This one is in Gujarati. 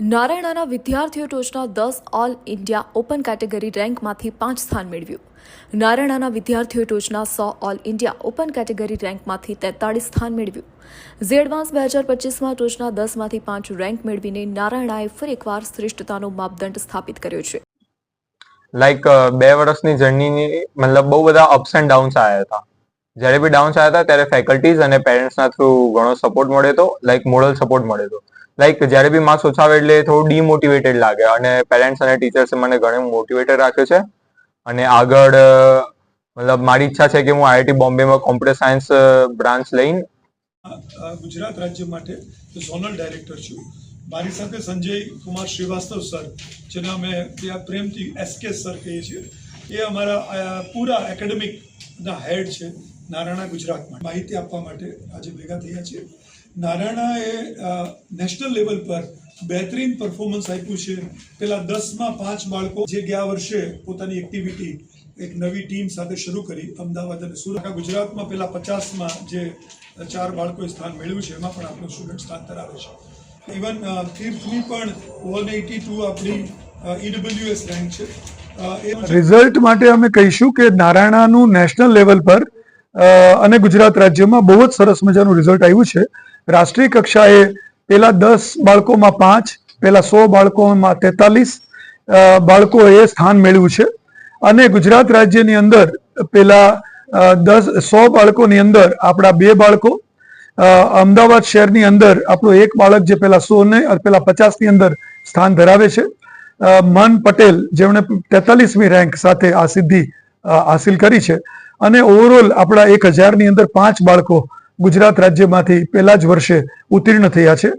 નારાયણાના વિદ્યાર્થીઓ ટોચના દસ ઓલ ઇન્ડિયા ઓપન કેટેગરી રેન્કમાંથી પાંચ સ્થાન મેળવ્યું. નારાયણાના વિદ્યાર્થીઓ ટોચના સો ઓલ ઇન્ડિયા ઓપન કેટેગરી રેન્કમાંથી તેતાળીસ સ્થાન મેળવ્યું. ઝી એડવાન્સ બે હજાર પચીસમાં ટોચના દસમાંથી પાંચ રેન્ક મેળવીને નારાયણાએ ફરી એકવાર શ્રેષ્ઠતાનો માપદંડ સ્થાપિત કર્યો છે. લાઈક બે વર્ષની જર્નીની મતલબ બહુ બધા અપ્સ એન્ડ ડાઉન્સ આવ્યા હતા. જ્યારે બી ડાઉન્સ આવ્યા હતા ત્યારે ફેકલ્ટીઝ અને પેરેન્ટ્સના થ્રુ ઘણો સપોર્ટ મળ્યો હતો લાઈક મોરલ સપોર્ટ મળ્યો હતો લાઈક જ્યારે બી માર્ક્સ ઓછા આવે એટલે થોડું ડીમોટિવેટેડ લાગે. અને પેરેન્ટ્સ અને ટીચર્સે મને ઘણું મોટિવેટેડ રાખ્યો છે. અને આગળ મતલબ મારી ઈચ્છા છે કે હું આઈઆઈટી બોમ્બેમાં કોમ્પ્યુટર સાયન્સ બ્રાન્ચ લઈને ગુજરાત રાજ્ય માટે ઝોનલ ડાયરેક્ટર છું. મારી સાથે સંજય કુમાર શ્રીવાસ્તવ સર જેને અમે ત્યાં પ્રેમથી એસકે સર કહીએ છીએ, એ અમારા પૂરા પૂરા એકેડેમિકના હેડ છે નારાયણા ગુજરાતમાં. માહિતી આપવા માટે આજે ભેગા થયા છીએ. નારાયણાએ નેશનલ લેવલ પર બહેતરીન પરફોર્મન્સ આપ્યું છે. પેલા દસમાં પાંચ બાળકો જે ગયા વર્ષે પોતાની એક્ટિવિટી એક નવી ટીમ સાથે શરૂ કરી, અમદાવાદ અને સુરત. ગુજરાતમાં પેલા પચાસમાં જે ચાર બાળકોએ સ્થાન મેળવ્યું છે, એમાં પણ આપણું સ્ટુડન્ટ સ્થાન ધરાવે છે. ઇવન ફિફ્થની પણ વન એટી ટુ આપણી ઈડબ્લ્યુએસ રેન્ક છે. એ રિઝલ્ટ માટે અમે કહીશું કે નારાયણાનું નેશનલ લેવલ પર અને ગુજરાત રાજ્યમાં બહુ જ સરસ મજાનું રિઝલ્ટ આવ્યું છે. રાષ્ટ્રીય કક્ષાએ પેલા દસ બાળકોમાં પાંચ, પેલા સો બાળકોમાં તેતાલીસ બાળકોએ સ્થાન મેળવ્યું છે. અને ગુજરાત રાજ્યની અંદર પેલા દસ, સો બાળકોની અંદર આપણા બે બાળકો અમદાવાદ શહેરની અંદર આપણું એક બાળક જે પેલા સો ને પેલા પચાસની અંદર સ્થાન ધરાવે છે. મન પટેલ જેમણે તેતાલીસમી રેન્ક સાથે આ સિદ્ધિ હાસિલ કરી છે. અને ઓવરઓલ આપણા એક હજારની અંદર પાંચ બાળકો ગુજરાત રાજ્યમાંથી પહેલા જ વર્ષે ઉત્તીર્ણ થયા છે.